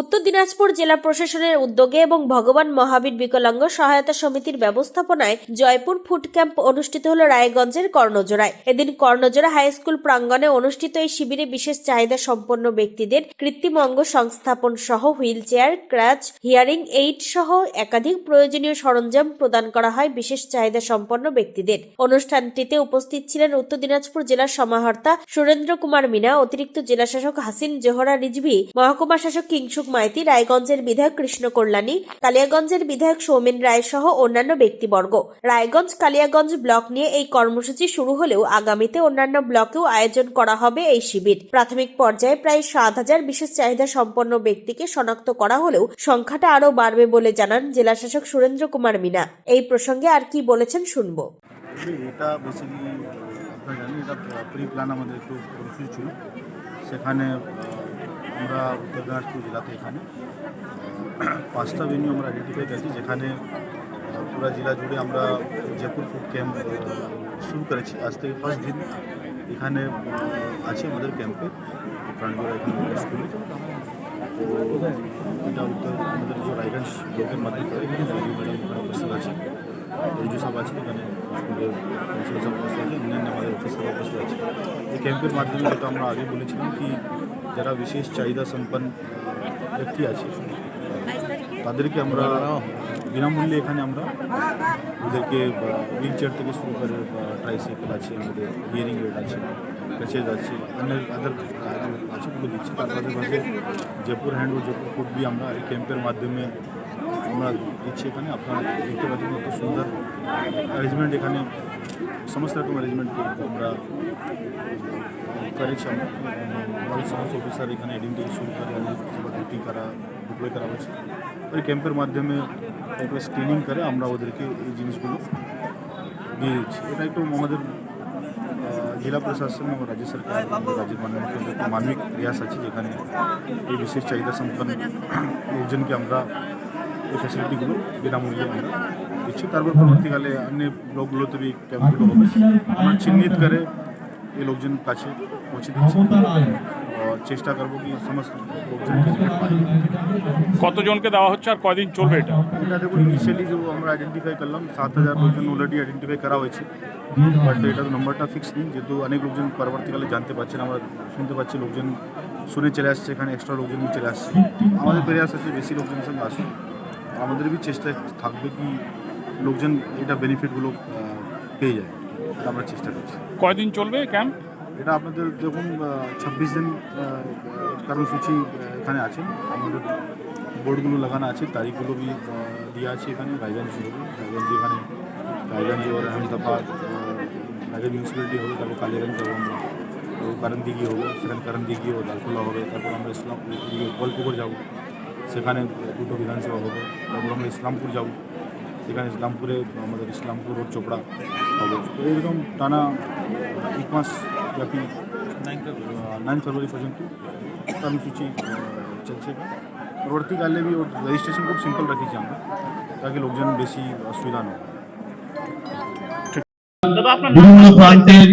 উত্তর দিনাজপুর জেলা প্রশাসনের উদ্যোগে এবং ভগবান মহাবীর বিকলাঙ্গ সহায়তা সমিতির ব্যবস্থাপনায় জয়পুর ফুড ক্যাম্প অনুষ্ঠিত হল রায়গঞ্জের কর্ণজোড়ায়। এদিন কর্ণজোড়া হাই স্কুল প্রাঙ্গণে অনুষ্ঠিত এই শিবিরে বিশেষ চাহিদা সম্পন্ন ব্যক্তিদের কৃত্রিম অঙ্গ সংস্থাপন সহ wheel chair crutch, hearing aid সহ একাধিক প্রয়োজনীয় সরঞ্জাম প্রদান করা হয় বিশেষ চাহিদা সম্পন্ন ব্যক্তিদের। অনুষ্ঠানটিতে উপস্থিত ছিলেন উত্তর দিনাজপুর জেলার সমাহর্তা সুরেন্দ্র কুমার মিনা, অতিরিক্ত জেলাশাসক হাসিন জোহরা রিজভি, মহকুমা শাসক কিংসুক মাইতি রায়গঞ্জের বিধায়ক কৃষ্ণ কল্যাণী, কালিয়াগঞ্জের বিধায়ক সৌমেন রায় সহ অন্যান্য ব্যক্তিবর্গ। রায়গঞ্জ কালিয়াগঞ্জ ব্লক নিয়ে এই কর্মসূচি শুরু হলেও আগামীতে অন্যান্য ব্লকেও আয়োজন করা হবে এই শিবির। প্রাথমিক পর্যায়ে প্রায় সাত হাজার বিশেষ চাহিদা সম্পন্ন ব্যক্তিকে শনাক্ত করা হলেও সংখ্যাটা আরও বাড়বে বলে জানান জেলাশাসক সুরেন্দ্র কুমার মিনা। এই প্রসঙ্গে আর কি বলেছেন শুনব। এটা বেসিক্যালি আপনারা জানেন, এটা প্রি প্ল্যান আমাদের একটু ছিল। সেখানে আমরা উত্তর দিনাজপুর জেলাতে এখানে। পাঁচটা ভেন্যু আমরা আইডেন্টিফাই করেছি, যেখানে পুরা জেলা জুড়ে আমরা জয়পুর ফুড ক্যাম্প শুরু করেছি। আজ থেকে ফার্স্ট দিন এখানে আছে আমাদের ক্যাম্পে প্রাণজোড়া এখানে স্কুলে এটা উত্তর, আমাদের যে রায়গঞ্জ ব্লকের মাধ্যমে আছে। এজু সব আছে, এখানে স্কুলের প্রিন্সিপাল সব আছে, অন্যান্য আমাদের অফিসার উপস্থিত আছে। এই ক্যাম্পের মাধ্যমে যেটা আমরা আগে বলেছিলাম কি যারা বিশেষ চাহিদা সম্পন্ন ব্যক্তি আছে, তাদেরকে আমরা বিনামূল্যে এখানে আমরা ওদেরকে হুইল চেয়ার থেকে শুরু করে ট্রাইসাইকেল আছে, আমাদের হিয়ারিং এড আছে প্যাচেজ আছে, অন্য আদার আছে ওগুলো দিচ্ছি। তার সাথে সাথে জয়পুর হ্যান্ড ও জয়পুর ফুড বি আমরা এই ক্যাম্পের মাধ্যমে আমরা দিচ্ছি এখানে। আপনারা দেখতে পাচ্ছেন কত সুন্দর অ্যারেঞ্জমেন্ট এখানে, সমস্ত রকম অ্যারেঞ্জমেন্ট আমরা করেছি আমরা। আমাদের সমস্ত অফিসার এখানে আইডেন্টিটি শুরু করে আমাদের সবার ডিউটি করা ডিপ্লয় করা হয়েছে ওই ক্যাম্পের মাধ্যমে একটু স্ক্রিনিং করে আমরা ওদেরকে এই জিনিসগুলো দিয়ে দিচ্ছি এটা একটু আমাদের আহ, জেলা প্রশাসন এবং রাজ্য সরকার আমাদের রাজ্যের মাননীয় মুখ্যমন্ত্রী একটা মানবিক প্রয়াস আছে যেখানে এই বিশেষ চাহিদা সম্পন্ন লোকজনকে আমরা এই ফ্যাসিলিটিগুলো বিনামূল্যে আমরা দিচ্ছি তারপর পরবর্তীকালে অন্য ব্লকগুলোতে বি ক্যাম্পগুলো হবে আমরা চিহ্নিত করে এই লোকজন কাছে পৌঁছে দিচ্ছি আর চেষ্টা করব কি সমস্ত লোকজনকে কতজনকে দেওয়া হচ্ছে আর কদিন চলবে এটা? এটা দেখুন ইনিশিয়ালি যে আমরা আইডেন্টিফাই করলাম সাত হাজার লোকজন অলরেডি আইডেন্টিফাই করা হয়েছে। বাট এটা তো নাম্বারটা ফিক্স নেই যেহেতু অনেক লোকজন পরবর্তীকালে জানতে পারছেন আমরা শুনতে পাচ্ছি লোকজন শুনে চলে আসছে এখানে এক্সট্রা লোকজন চলে আসছে। আমাদের প্রয়াস আছে বেশি লোকজনের সঙ্গে আসুন। আমাদের বি চেষ্টা থাকবে কি লোকজন এটা বেনিফিটগুলো পেয়ে যায়। আমরা চেষ্টা করছি। কয়দিন চলবে ক্যাম্প এটা আপনাদের যখন ছাব্বিশ দিন কর্মসূচি এখানে আছে আমাদের বোর্ডগুলো লাগানো আছে তারিখগুলো বি দেওয়া আছে এখানে রায়গঞ্জ রায়গঞ্জ এখানে রায়গঞ্জ ওর আহমেদাবাদ আহ, রায়গঞ্জ মিউনিসিপ্যালিটি হবে তারপর কালিয়াগঞ্জ যাব আমরা। কারণদিঘি হবে সেখানে কারণদিঘি ও লালখোলা হবে তারপর আমরা ইসলাম এদিকে গোয়ালপুকুর যাব। সেখানে দুটো বিধানসভা হবে তারপর আমরা ইসলামপুর যাব। সেখানে ইসলামপুরে আমাদের ইসলামপুর ও চোপড়া হবে। তো এরকম টানা এক মাস ব্যাপী নাইন ফেব্রুয়ারি পর্যন্ত কর্মসূচি চলছে। পরবর্তীকালে বি ওর রেজিস্ট্রেশন খুব সিম্পল রাখিছি আমরা, তাকে লোকজন বেশি অসুবিধা না বিভিন্ন প্রান্তের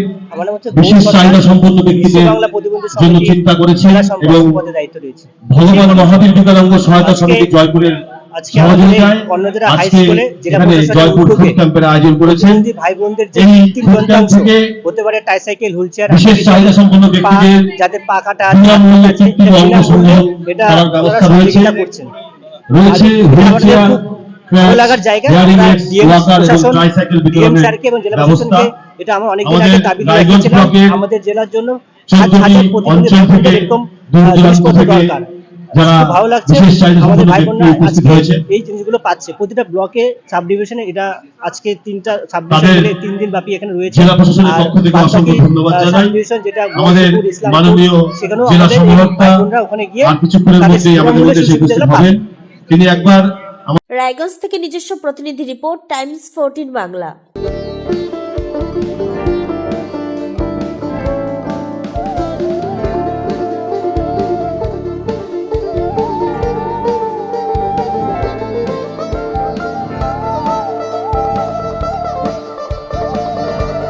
বিশেষ চাহিদা সম্পন্ন ব্যক্তিদের জন্য চিন্তা করেছেন জেলা এবং ভগবান মহাবীর বিকলাঙ্গ সহায়তা সমিতি জয়পুরের আজকে আমাদের হাই স্কুলে প্রশাসনের জয়পুর ফুড ক্যাম্পের আয়োজন ভাই বোনদের যে তিন যন্ত্রাংশ হতে পারে ট্রাইসাইকেল হুইল চেয়ার বিশেষ চাহিদা সম্পন্ন ব্যক্তিদের যাদের পা কাটা আছে, এটা ব্যবস্থা রয়েছে। রয়েছে হুইল চেয়ার জায়গা। এবং জেলা প্রশাসনকে এটা আমরা অনেকদিন আমাদের আগে দাবি রেখেছিলাম আমাদের জেলার জন্য চৌদ্দটি হাজার এরকম দরকার। যারা ভালো লাগছে আমাদের ভাই বোনরা উপস্থিত আজকে হয়েছে। এই জিনিসগুলো পাচ্ছে। প্রতিটা ব্লকে সাব ডিভিশনে এটা আজকে তিনটা সাব ডিভিশন তিন দিন ব্যাপী এখানে রয়েছে। জেলা প্রশাসনের পক্ষ থেকে অসংখ্য ধন্যবাদ জানাই। যেটা আমাদের মাননীয় সেখানেও জেলা আমাদের ভাই বোনরা ওখানে গিয়ে আর কিছুক্ষণের মধ্যেই আমাদের উপস্থিত হবেন। তিনি একবার রায়গঞ্জ থেকে নিজস্ব প্রতিনিধি রিপোর্ট টাইমস ফোরটিন বাংলা।